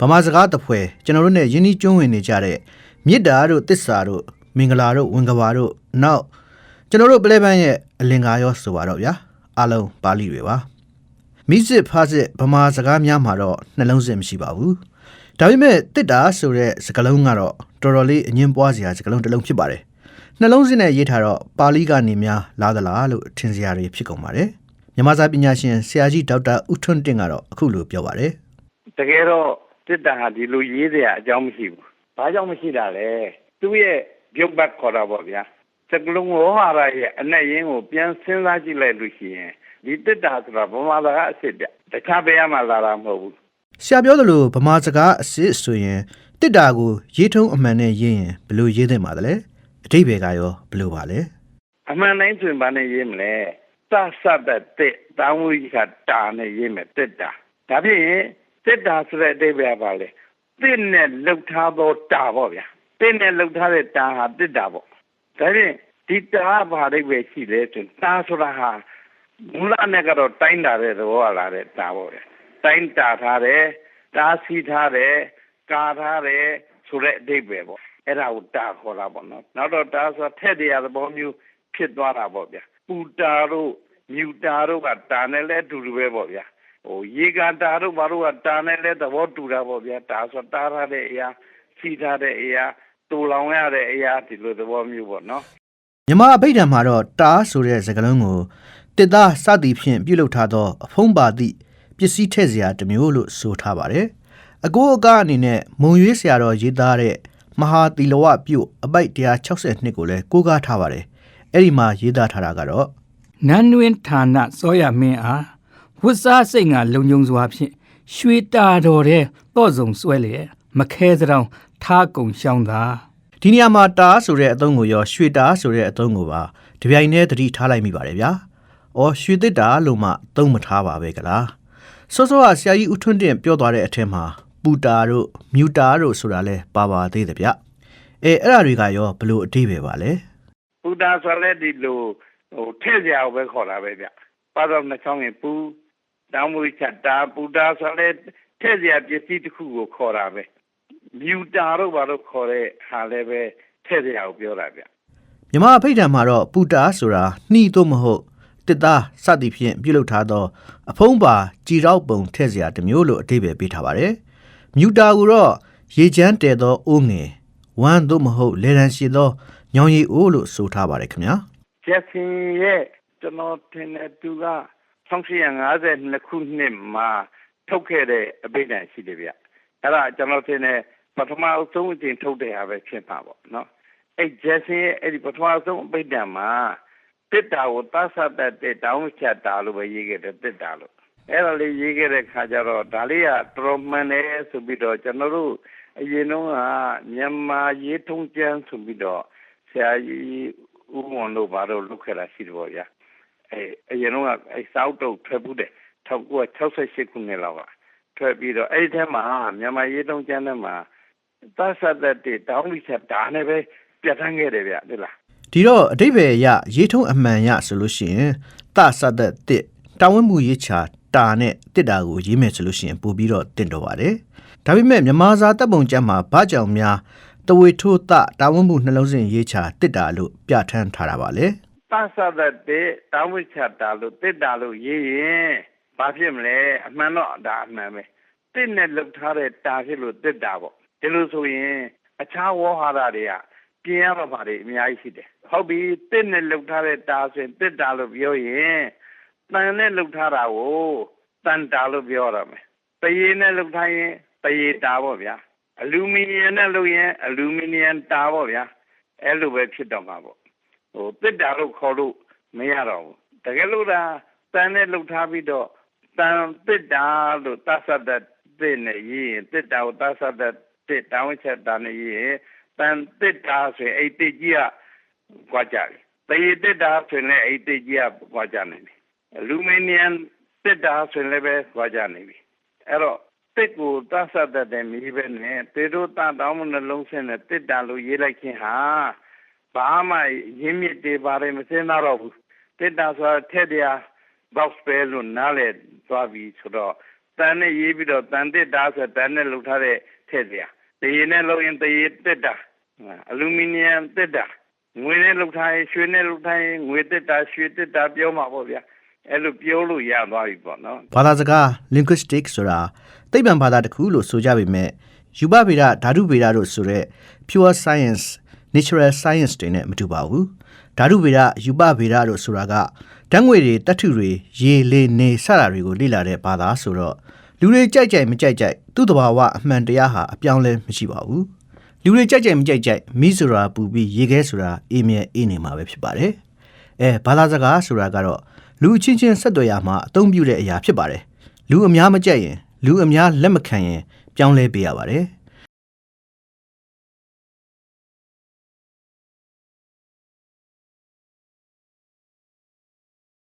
ဗမာစကားတစ်ဖွဲကျွန်တော်တို့ ਨੇ ယင်းနှီးကျွမ်းဝင်နေကြတဲ့မေတ္တာတို့တစ္ဆာတို့မင်္ဂလာတို့ဝင်္ကပါတို့နောက်ကျွန်တော်တို့ပလဲပန်းရဲ့အလင်္ကာရောဆိုပါတော့ဗျာအားလုံးပါဠိတွေပါမိစစ်ဖားစစ်ဗမာစကားများမှာတော့နှလုံးစစ်မရှိပါဘူးဒါပေမဲ့တစ်တာဆိုတဲ့စကားလုံးကတော့တော်တော်လေးအငင်းပွားစရာစကားလုံးတစ်လုံးဖြစ်ပါတယ်နှလုံးစစ်နဲ့ရေးထားတော့ပါဠိကနေများလာသလားလို့ထင်စရာတွေဖြစ်ကုန်ပါတယ်မြန်မာစာပညာရှင်ဆရာကြီးဒေါက်တာဦးထွန်းတင့်ကတော့အခုလိုပြောပါတယ်တကယ်တော့ တစ်တာဟာဒီလိုရေးတဲ့အကြောင်းမရှိဘူး။ဘာကြောင့်မရှိတာလဲ။သူ့ရဲ့ပြုတ်ပတ်ခေါ်တာပေါ့ဗျာ။စကလုံးဝဟာရရဲ့အနဲ့ရင်းကိုပြန်စဉ်းစားကြည့်လိုက်လို့ရှိရင်ဒီတစ်တာဆိုတာဗမာစကားအစ်စ်ပြ။တခြားဘယ်မှလာတာမဟုတ်ဘူးဆရာပြောသလိုဗမာစကားအစစ်ဆိုရင်တစ်တာကိုရေးထုံးအမှန်နဲ့ရေးရင်ဘယ်လိုရေးသင့်ပါသလဲအတိတ်ဘယ်ကရောဘယ်လိုပါလဲ။အမှန်တိုင်းဆိုရင်ဘာနဲ့ရေးမလဲ။သတ်ဆက်တဲ့တစ်တောင်းဝိကတာနဲ့ရေးမယ်တစ်တာ။ဒါဖြင့် တစ်တာဆိုတဲ့အဓိပ္ပာယ်ကပါလေ။တစ်နဲ့လှုပ်ထားသောတာပေါ့ဗျာ။တစ်နဲ့လှုပ်ထားတဲ့တာဟာတစ်တာပေါ့။ဒါဖြင့်ဒီတာကဘာအိဗယ်ရှိလဲဆိုရင်တာဆိုတာဟာမူလနဲ့ကတော့တိုင်းတာတဲ့သဘောလာတဲ့တာပေါ့ဗျာ။တိုင်းတာထားတယ်၊တားစီထားတယ်၊ကာထားတယ်ဆိုတဲ့အဓိပ္ပာယ်ပေါ့။အဲ့ဒါကိုတာခေါ်တာပေါ့နော်။နောက်တော့တာဆိုတာထက်တရားသဘောမျိုးဖြစ်သွားတာပေါ့ဗျာ။ပူတာတို့မြူတာတို့ကတာနဲ့လဲအတူတူပဲပေါ့ဗျာ။ ဟိုရေကန်တာတို့ဘာတို့ကတာနဲ့လဲသဘောတူတာပေါ့ဗျာ။တာဆိုတာတားထားတဲ့အရာစီထားတဲ့အရာတူလောင်ရတဲ့အရာဒီလိုသဘောမျိုးပေါ့နော်။မြမအဘိဓမ္မာတော့တားဆိုတဲ့စကားလုံးကိုတစ်သားစသည်ဖြင့်ပြုလုပ်ထားသောအဖုံးပါသည့်ပစ္စည်းထည့်စရာတစ်မျိုးလို့ဆိုထားပါတယ်အကိုအကားအနေနဲ့မုံရွေးဆရာတော်ရေးသားတဲ့မဟာသီလဝပြုတ်အပိုက်162ကိုလည်းကိုးကားထားပါတယ်အဲ့ဒီမှာရေးသားထားတာကတော့နန်းတွင်ဌာနစောရမင်းအား ဝတ်စားစိတ်ငါလုံုံစွာဖြင့်ရွှေတာတော်တဲ့တော့စုံဆွဲလျက်မခဲစတောင်ထားကုံရှောင်းသာဒီနေရာမှာတားဆိုတဲ့အသုံးကိုရောရွှေတားဆိုတဲ့အသုံးကိုပါတပြိုင်တည်းသတိထားလိုက်မိပါတယ်ဗျာ။အော်ရွှေသစ်တာလို့မှသုံးမထားပါပဲကလား။စောစောကဆရာကြီးဦးထွန်းတင့်ပြောသွားတဲ့အထက်မှာပူတာတို့မြူတာတို့ဆိုတာလဲပါပါသေးတယ်ဗျ။အဲအဲ့အရာတွေကရောဘလို့အတိပဲပါလဲပူတာဆိုလည်းဒီလိုဟိုထည့်ကြအောင်ပဲခေါ်တာပဲဗျပါတော့နှချောင်းရင်ပူ တောင်းမွေးချက်တာပူတာဆိုလည်းထည့်ကြပစ္စည်းတစ်ခုကိုခေါ်တာပဲမြူတာတို့ဘာလို့ခေါ်တဲ့ဟာလည်းပဲထည့်ကြအောင်ပြောတာဗျ။မြမအဖိတ်တံမှာတော့ပူတာဆိုတာနှီးသို့မဟုတ်တစ်သားစသည်ဖြင့်ပြုလုပ်ထားသောအဖုံးပါကြည်ရောက်ပုံထည့်စရာတစ်မျိုးလို့အတိပဲပေးထားပါတယ်။မြူတာကိုတော့ရေချမ်းတဲသောအိုးငယ်ဝမ်းသို့မဟုတ်လေရန်ရှိသောညောင်ရည်အိုးလို့ဆိုထားပါတယ်ခင်ဗျာ။ကျက်စင်ရဲ့ကျွန်တော်ထင်တဲ့သူက 1952ခုနှစ်မှာ ထုတ်ခဲ့တဲ့အပိဓာန်ရှိတယ်ဗျအဲ့ဒါကျွန်တော်ထင်တယ်ပထမအဆုံးအချိန်ထုတ်တဲ့ဟာပဲဖြစ်ပါပေါ့နော်အဲ့ကျက်စင်ရဲ့အဲ့ဒီပထမဆုံးအပိဓာန်မှာတစ်တာကိုသတ်ဆတ်တဲ့တောင်းချက်တာလို့ပဲရေးခဲ့တယ်တစ်တာလို့အဲ့ဒါလေးရေးခဲ့တဲ့ခါကျတော့ဒါလေးကတော်တော်မှန်တယ်ဆိုပြီးတော့ကျွန်တော်တို့အရင်တော့ကမြန်မာရေးထုံးကျမ်းဆိုပြီးတော့ဆရာကြီးဦးမွန်တို့ဘာလို့လုပ်ခဲ့တာရှိတယ်ပေါ့ဗျာ အဲအရင်တော့ကအဲစောက်တုတ်ထွက်ဘူးတယ်1968ခုနှစ်လောက်ကထွက်ပြီးတော့အဲ့ဒီထဲမှာမြန်မာရေးထုံးကျမ်းထဲမှာသတ်ဆတ်တဲ့တောင်းလိချက်ဒါနဲ့ပဲပြဋ္ဌာန်းခဲ့တယ်ဗျဟုတ်လားဒီတော့အတိတ်ပဲရရေးထုံးအမှန်ရဆိုလို့ရှိရင်တဆတ်တဲ့တစ်တာဝန်မှုရေးချာတာနဲ့တစ်တာကိုရေးမယ်ဆိုလို့ရှိရင်ပို့ပြီးတော့တင့်တော်ပါတယ်။ဒါပေမဲ့မြမာစာတပ်ပုံကျမ်းမှာဘာကြောင့်များတဝေထိုးတတာဝန်မှုနှလုံးစဉ်ရေးချာတစ်တာလို့ပြဋ္ဌာန်းထားတာပါလေ သတ်ဆတ်တဲ့တောင်းဝိချက်တာလို့တစ်တာလို့ရေးရင်ဘာဖြစ်မလဲအမှန်တော့ဒါအမှန်ပဲတစ်နဲ့လှုပ်ထားတဲ့တာဖြစ်လို့တစ်တာပေါ့ဒီလိုဆိုရင်အခြားဝေါ်ဟာရတွေကပြင်ရမှာပါတယ်အများကြီးရှိတယ်ဟုတ်ပြီတစ်နဲ့လှုပ်ထားတဲ့တာဆိုရင်တစ်တာလို့ပြောရင်တန်နဲ့လှုပ်ထားတာကိုတန်တာလို့ပြောရမယ်တရေနဲ့လှုပ်ထားရင်တရေတာပေါ့ဗျာအလူမီနီယံနဲ့လှုပ်ရင်အလူမီနီယံတာပေါ့ဗျာအဲ့လိုပဲဖြစ်တော့မှာပေါ့ ဟိုတစ်တာလို့ခေါ်လို့မရတော့ဘူးတကယ်လို့ဒါတန်နဲ့လှုပ်ထားပြီးတော့တန်တစ်တာလို့သတ်ဆတ်တဲ့တစ်နဲ့ရေးရင်တစ်တာကိုသတ်ဆတ်တဲ့တစ်တောင်းချက်တာနဲ့ရေးရင်တန်တစ်တာဆိုရင်အဲ့တစ်ကြီးကကြွားကြတယ်တရေတစ်တာဆိုရင်လည်းအဲ့တစ်ကြီးကကြွားကြနိုင်တယ်အလူမီနီယံတစ်တာဆိုရင်လည်းပဲကြွားကြနိုင်ပြီအဲ့တော့တစ်ကိုသတ်ဆတ်တဲ့မိပဲနဲ့တေတို့တန်တောင်းမနှလုံးဆင်းတဲ့တစ်တာလို့ရေးလိုက်ခြင်းဟာ ဘာမှရင်းမြစ်တွေပါတယ်မစင်းတော့ဘူးတစ်တာဆိုတာထက်တရား box ပဲလို့နားလေသွားပြီဆိုတော့တန်နဲ့ရေးပြီးတော့တန်တစ်တာဆိုတန်နဲ့လုပ်ထားတဲ့ထည့်စရာတရေနဲ့လုပ်ရင်တရေတစ်တာအလူမီနီယမ်တစ်တာငွေနဲ့လုပ်ထားရင်ရွှေနဲ့လုပ်ထားရင်ငွေတစ်တာရွှေတစ်တာပြောမှာပေါ့ဗျာအဲ့လိုပြောလို့ရသွားပြီပေါ့နော်ဘာသာစကား linguistic ဆိုတာသိပ္ပံဘာသာတစ်ခုလို့ဆိုကြပေမဲ့ယူပဗေဒဓာတုဗေဒတို့ဆိုတဲ့ pure science natural science တွေနဲ့မတူပါဘူးဓာတုဗေဒယူပဗေဒတို့ဆိုတာကဓာတ်ငွေတွေတတ္ထုတွေရေလေနေစတာတွေကိုလေ့လာတဲ့ဘာသာဆိုတော့လူတွေကြိုက်ကြိုက်မကြိုက်ကြိုက်သူ့တဘာဝအမှန်တရားဟာအပြောင်းလဲမရှိပါဘူးလူတွေကြိုက်ကြိုက်မကြိုက်ကြိုက်မိဆိုတာပူပြီးရေခဲဆိုတာအေးမြဲအေးနေမှာပဲဖြစ်ပါတယ်အဲဘာသာစကားဆိုတာကတော့လူအချင်းချင်းဆက်သွယ်ရမှာအသုံးပြုတဲ့အရာဖြစ်ပါတယ်လူအများမကြိုက်ရင်လူအများလက်မခံရင်ပြောင်းလဲပေးရပါတယ်